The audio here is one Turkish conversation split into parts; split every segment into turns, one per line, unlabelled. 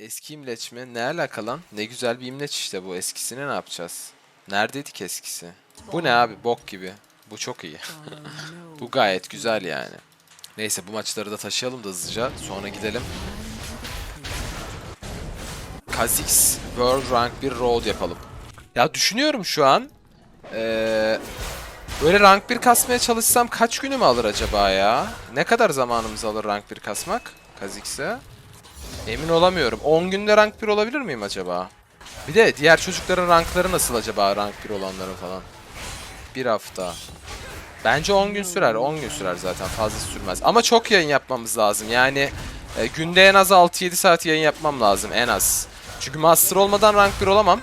Eski imleç mi? Ne alaka lan? Ne güzel bir imleç işte bu. Eskisine ne yapacağız? Neredeydik eskisi? Bu ne abi? Bok gibi. Bu çok iyi. bu gayet güzel yani. Neyse bu maçları da taşıyalım da hızlıca. Sonra gidelim. Kha'Zix World Rank 1 Road yapalım. Ya düşünüyorum şu an. Ee, böyle rank 1 kasmaya çalışsam kaç günümü alır acaba ya? Ne kadar zamanımızı alır rank 1 kasmak Kha'Zix'e? Emin olamıyorum. 10 günde rank 1 olabilir miyim acaba? Bir de diğer çocukların rankları nasıl acaba rank 1 olanların falan? Bir hafta. Bence 10 gün sürer. 10 gün sürer zaten. Fazla sürmez. Ama çok yayın yapmamız lazım. Yani e, günde en az 6-7 saat yayın yapmam lazım. En az. Çünkü master olmadan rank 1 olamam.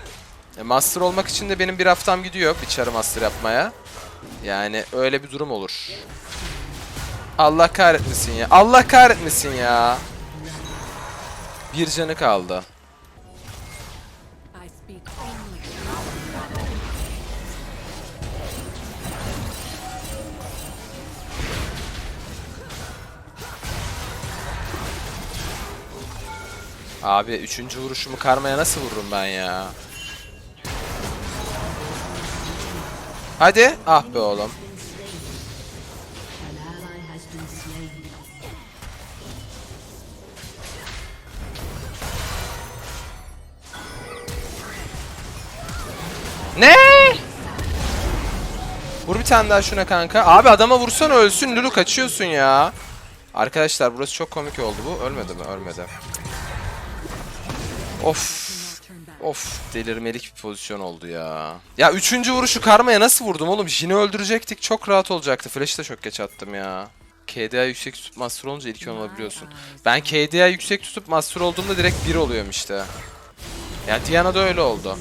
E, master olmak için de benim bir haftam gidiyor. Bir çarı master yapmaya. Yani öyle bir durum olur. Allah kahretmesin ya. Allah kahretmesin ya. Bir canı kaldı. Abi üçüncü vuruşumu karmaya nasıl vururum ben ya? Hadi. Ah be oğlum. Ne? Vur bir tane daha şuna kanka. Abi adama vursan ölsün. Lulu kaçıyorsun ya. Arkadaşlar burası çok komik oldu bu. Ölmedi mi? Ölmedi. Of. Of delirmelik bir pozisyon oldu ya. Ya üçüncü vuruşu karmaya nasıl vurdum oğlum? Jin'i öldürecektik. Çok rahat olacaktı. Flash'ı da çok geç attım ya. KDA yüksek tutup master olunca ilk olabiliyorsun. Ben KDA yüksek tutup master olduğumda direkt 1 oluyorum işte. Ya Diana da öyle oldu.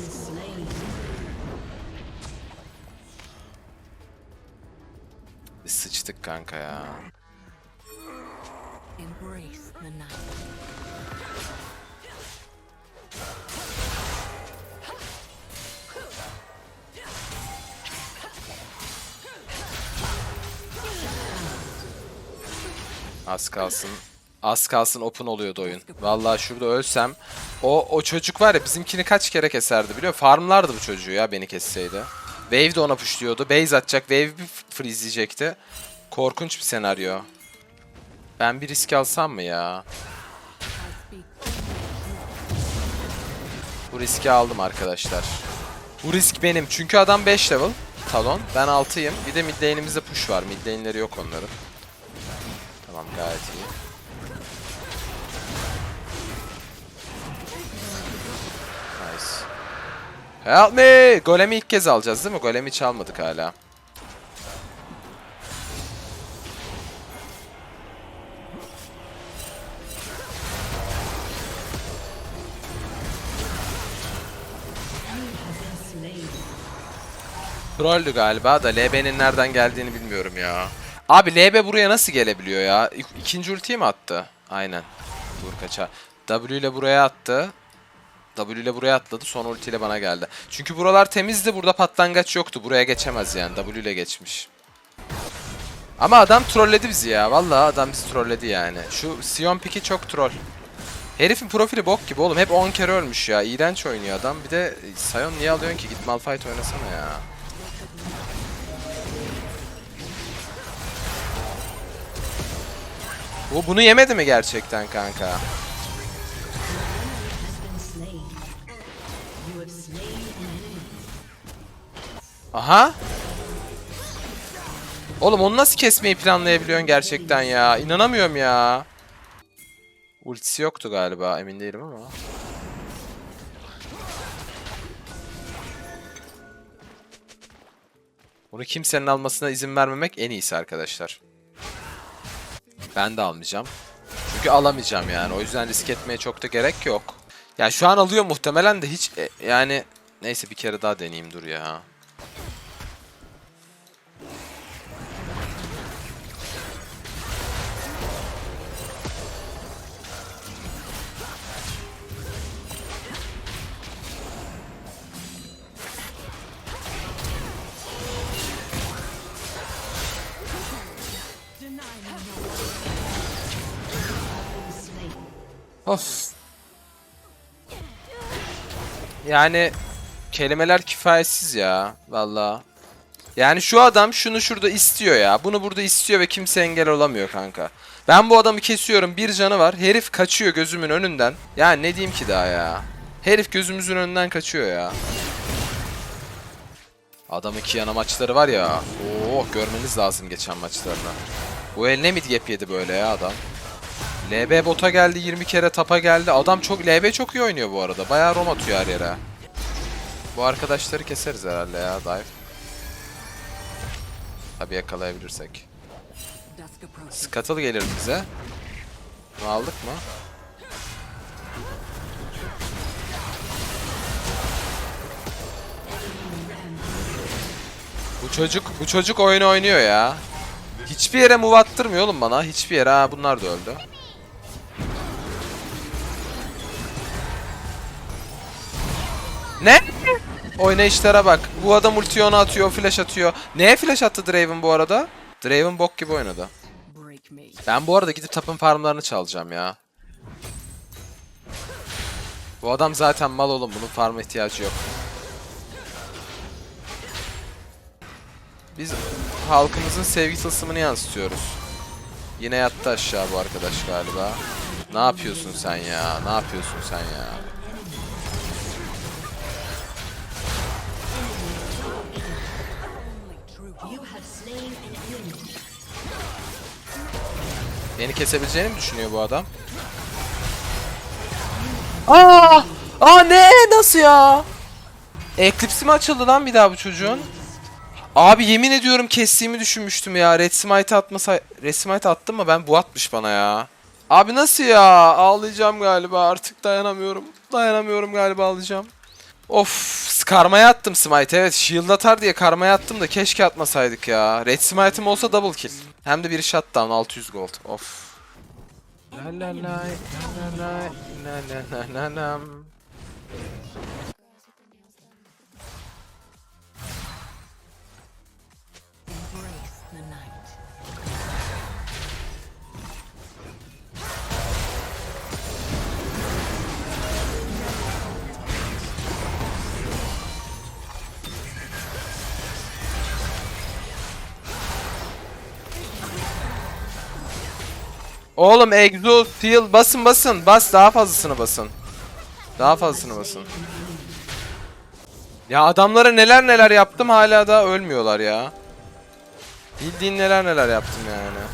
Biz sıçtık kanka ya. Az kalsın. Az kalsın open oluyordu oyun. Vallahi şurada ölsem o o çocuk var ya bizimkini kaç kere keserdi biliyor musun? Farmlardı bu çocuğu ya beni kesseydi. Wave de ona pushluyordu. Base atacak. Wave bir freezleyecekti. Korkunç bir senaryo. Ben bir risk alsam mı ya? Bu riski aldım arkadaşlar. Bu risk benim. Çünkü adam 5 level. Talon. Ben 6'yım. Bir de mid lane'imizde push var. Mid lane'leri yok onların. Tamam gayet iyi. Help me! Golem'i ilk kez alacağız değil mi? Golem'i hiç almadık hala.
Slain.
Trolldü galiba da LB'nin nereden geldiğini bilmiyorum ya. Abi LB buraya nasıl gelebiliyor ya? İk- İkinci ultiyi mi attı? Aynen. Dur kaça. W ile buraya attı. W ile buraya atladı. Son ultiyle bana geldi. Çünkü buralar temizdi. Burada patlangaç yoktu. Buraya geçemez yani. W ile geçmiş. Ama adam trolledi bizi ya. Vallahi adam bizi trolledi yani. Şu Sion piki çok troll. Herifin profili bok gibi oğlum. Hep 10 kere ölmüş ya. İğrenç oynuyor adam. Bir de e, Sion niye alıyorsun ki? Git Malphite oynasana ya. Bu bunu yemedi mi gerçekten kanka? Aha. Oğlum onu nasıl kesmeyi planlayabiliyorsun gerçekten ya? İnanamıyorum ya. Ultisi yoktu galiba emin değilim ama. Bunu kimsenin almasına izin vermemek en iyisi arkadaşlar. Ben de almayacağım. Çünkü alamayacağım yani. O yüzden risk etmeye çok da gerek yok. Ya şu an alıyor muhtemelen de hiç e, yani neyse bir kere daha deneyeyim dur ya. Of. Yani kelimeler kifayetsiz ya valla. Yani şu adam şunu şurada istiyor ya. Bunu burada istiyor ve kimse engel olamıyor kanka. Ben bu adamı kesiyorum. Bir canı var. Herif kaçıyor gözümün önünden. Ya ne diyeyim ki daha ya. Herif gözümüzün önünden kaçıyor ya. Adam iki yana maçları var ya. Oo görmeniz lazım geçen maçlarını. Bu el ne mid gap yedi böyle ya adam. LB bota geldi 20 kere tapa geldi. Adam çok LB çok iyi oynuyor bu arada. Bayağı rom atıyor her yere. Bu arkadaşları keseriz herhalde ya dive. Tabi yakalayabilirsek. Scuttle gelir bize. Bunu aldık mı? Bu çocuk bu çocuk oyun oynuyor ya. Hiçbir yere move attırmıyor oğlum bana. Hiçbir yere. Ha bunlar da öldü. Ne? Oynayışlara bak. Bu adam ultiyi ona atıyor, flash atıyor. Neye flash attı Draven bu arada? Draven bok gibi oynadı. Ben bu arada gidip tapın farmlarını çalacağım ya. Bu adam zaten mal oğlum. Bunun farma ihtiyacı yok. Biz halkımızın sevgi tılsımını yansıtıyoruz. Yine yattı aşağı bu arkadaş galiba. Ne yapıyorsun sen ya? Ne yapıyorsun sen ya? Beni kesebileceğini mi düşünüyor bu adam? Aa! Aa ne? Nasıl ya? Eclipse mi açıldı lan bir daha bu çocuğun? Abi yemin ediyorum kestiğimi düşünmüştüm ya. Red Smite atmasa... Red Smite attım mı ben? Bu atmış bana ya. Abi nasıl ya? Ağlayacağım galiba artık dayanamıyorum. Dayanamıyorum galiba ağlayacağım. Of karmaya attım smite evet shield atar diye karmaya attım da keşke atmasaydık ya. Red smite'im olsa double kill. Hem de bir shutdown 600 gold. Of. La la la la la la la la la Oğlum exhaust heal basın basın bas daha fazlasını basın. Daha fazlasını basın. Ya adamlara neler neler yaptım hala da ölmüyorlar ya. Bildiğin neler neler yaptım yani.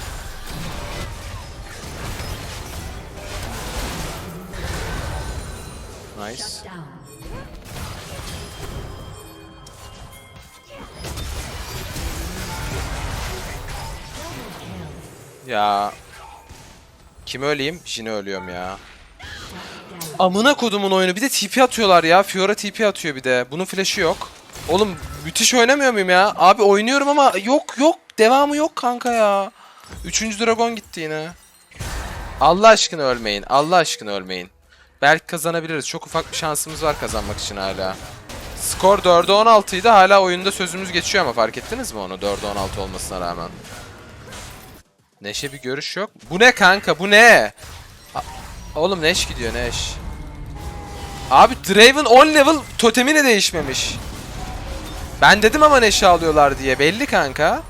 Nice. Ya. Kim öleyim? Jin'i ölüyorum ya. Amına kodumun oyunu. Bir de TP atıyorlar ya. Fiora TP atıyor bir de. Bunun flash'ı yok. Oğlum müthiş oynamıyor muyum ya? Abi oynuyorum ama yok yok. Devamı yok kanka ya. Üçüncü dragon gitti yine. Allah aşkına ölmeyin. Allah aşkına ölmeyin. Belki kazanabiliriz. Çok ufak bir şansımız var kazanmak için hala. Skor 4'e 16 idi. Hala oyunda sözümüz geçiyor ama fark ettiniz mi onu? 4'e 16 olmasına rağmen. Neşe bir görüş yok. Bu ne kanka? Bu ne? A- Oğlum Neş gidiyor Neş. Abi Draven 10 level totemi de değişmemiş. Ben dedim ama Neş'i alıyorlar diye. Belli kanka.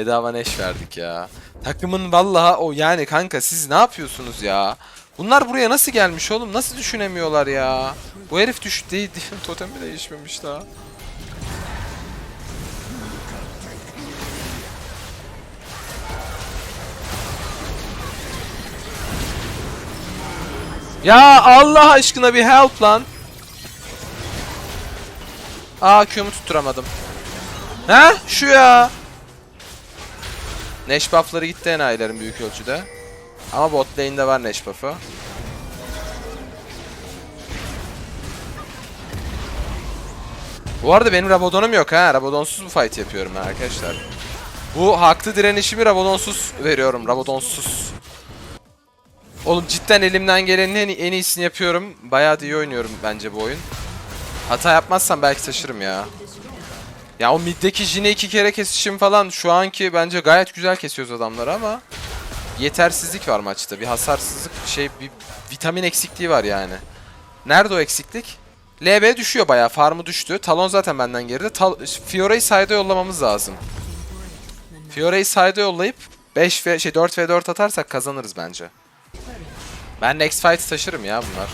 Bedava Neş verdik ya. Takımın vallahi o yani kanka siz ne yapıyorsunuz ya? Bunlar buraya nasıl gelmiş oğlum? Nasıl düşünemiyorlar ya? Bu herif düş değil, totemi değişmemiş daha. Ya Allah aşkına bir help lan. Aa Q'mu tutturamadım. Ha? Şu ya. Neş buff'ları gitti enayilerin büyük ölçüde. Ama bot lane'de var Neş buff'ı. Bu arada benim Rabadon'um yok ha. Rabadonsuz bu fight yapıyorum ben arkadaşlar. Bu haklı direnişimi Rabadonsuz veriyorum. Rabadonsuz. Oğlum cidden elimden gelenin en, en iyisini yapıyorum. Bayağı da iyi oynuyorum bence bu oyun. Hata yapmazsam belki taşırım ya. Ya o middeki Jin'e iki kere kesişim falan şu anki bence gayet güzel kesiyoruz adamları ama yetersizlik var maçta. Bir hasarsızlık, şey, bir vitamin eksikliği var yani. Nerede o eksiklik? LB düşüyor bayağı. Farmı düştü. Talon zaten benden geride. Tal Fiora'yı side'a yollamamız lazım. Fiora'yı side'a yollayıp 5 v şey 4 v 4 atarsak kazanırız bence. Ben next fight taşırım ya bunlar.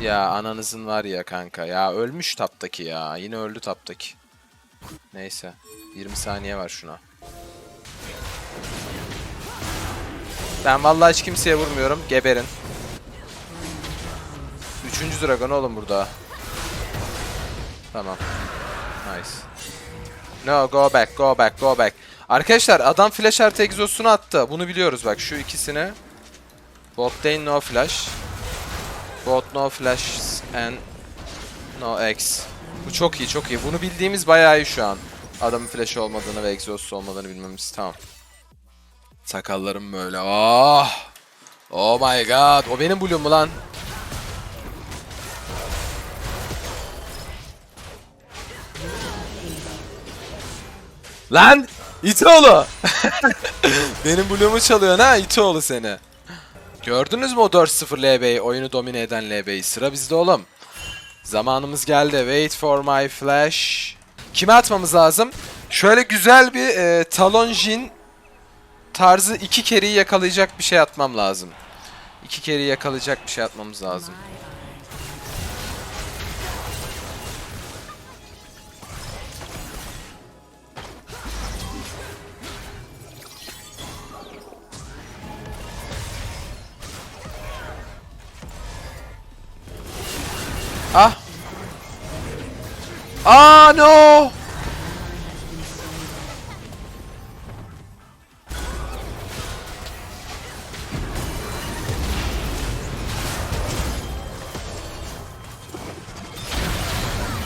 Ya ananızın var ya kanka. Ya ölmüş taptaki ya. Yine öldü taptaki. Neyse. 20 saniye var şuna. Ben vallahi hiç kimseye vurmuyorum. Geberin. Üçüncü dragon oğlum burada. Tamam. Nice. No go back go back go back. Arkadaşlar adam flash artı egzosunu attı. Bunu biliyoruz bak şu ikisini. Bot no flash. Bot no flash and no X. Bu çok iyi çok iyi. Bunu bildiğimiz bayağı iyi şu an. Adamın flash olmadığını ve exhaust olmadığını bilmemiz tamam. Sakallarım böyle. Oh! Oh my god. O benim bloom mu lan? Lan! İtoğlu! benim bloom'u çalıyor ha İtoğlu seni. Gördünüz mü o 4-0 LB'yi? Oyunu domine eden LB'yi. Sıra bizde oğlum. Zamanımız geldi. Wait for my flash. Kime atmamız lazım? Şöyle güzel bir e, Talon Jin tarzı iki kereyi yakalayacak bir şey atmam lazım. İki kereyi yakalayacak bir şey atmamız lazım. Ah! Ah no!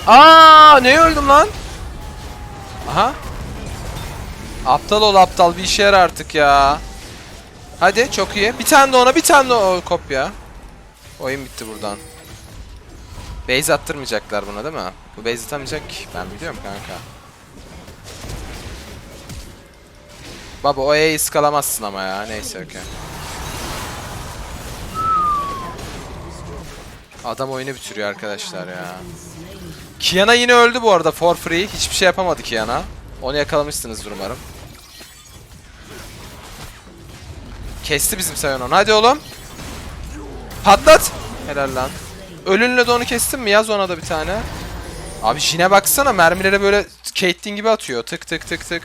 Aa ne öldüm lan? Aha. Aptal ol aptal bir işe yarar artık ya. Hadi çok iyi. Bir tane de ona bir tane de o kopya. Oyun bitti buradan. Base attırmayacaklar buna değil mi? Bu base atamayacak. Ben biliyorum kanka. Baba o E'yi ıskalamazsın ama ya. Neyse okey. Adam oyunu bitiriyor arkadaşlar ya. Kiana yine öldü bu arada for free. Hiçbir şey yapamadı Kiana. Onu yakalamışsınızdır umarım. Kesti bizim Sion. Hadi oğlum. Patlat. Helal lan. Ölünle de onu kestin mi? Yaz ona da bir tane. Abi Jin'e baksana mermilere böyle Caitlyn gibi atıyor. Tık tık tık tık.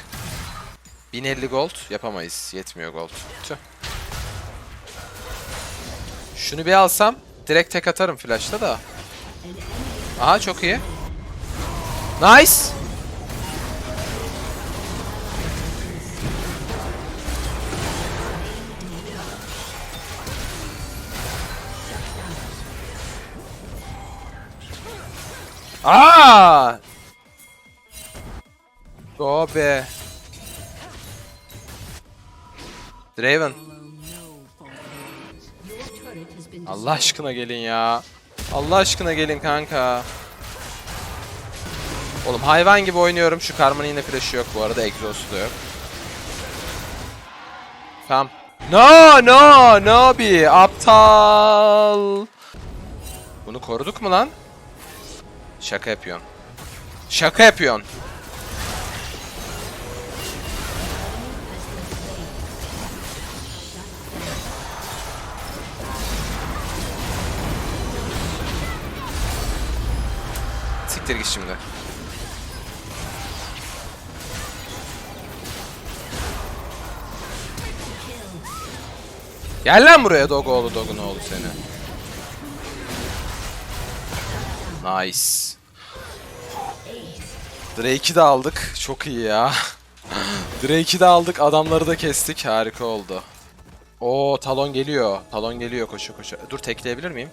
1050 gold yapamayız. Yetmiyor gold. Tüh. Şunu bir alsam direkt tek atarım flash'ta da. Aha çok iyi. Nice. Aa! Go be. Draven. Allah aşkına gelin ya. Allah aşkına gelin kanka. Oğlum hayvan gibi oynuyorum. Şu Karma'nın yine flash'ı yok bu arada. Exhaust'u yok. Tamam. No no no bir aptal. Bunu koruduk mu lan? Şaka yapıyorsun. Şaka yapıyorsun. Siktir git şimdi. Gel lan buraya Dogoğlu Dogun oğlu seni. Nice. Drake'i de aldık. Çok iyi ya. Drake'i de aldık. Adamları da kestik. Harika oldu. O talon geliyor. Talon geliyor koşu koşu. Dur tekleyebilir miyim?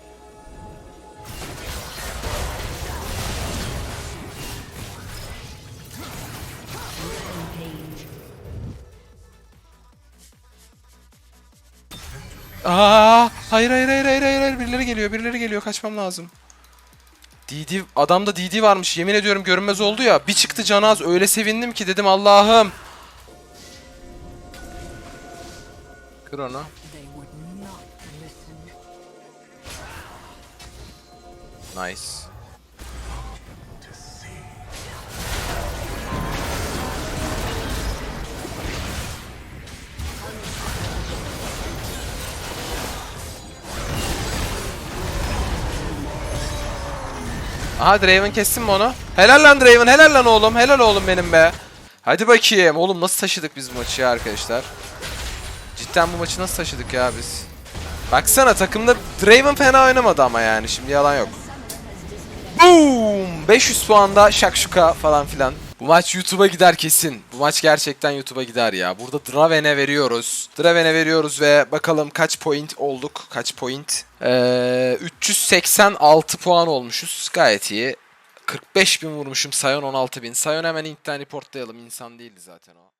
Aa, hayır hayır hayır hayır hayır birileri geliyor birileri geliyor kaçmam lazım. DD adamda DD varmış yemin ediyorum görünmez oldu ya bir çıktı canaz öyle sevindim ki dedim Allah'ım. Kır onu. Nice. Aha Draven kestin mi onu? Helal lan Draven, helal lan oğlum, helal oğlum benim be. Hadi bakayım. Oğlum nasıl taşıdık biz bu maçı ya arkadaşlar? Cidden bu maçı nasıl taşıdık ya biz? Baksana takımda Draven fena oynamadı ama yani şimdi yalan yok. Boom! 500 puanda şakşuka falan filan. Bu maç YouTube'a gider kesin. Bu maç gerçekten YouTube'a gider ya. Burada Draven'e veriyoruz. Draven'e veriyoruz ve bakalım kaç point olduk. Kaç point? Ee, 386 puan olmuşuz. Gayet iyi. 45 bin vurmuşum. Sion 16 bin. Sion hemen inkten reportlayalım. İnsan değildi zaten o.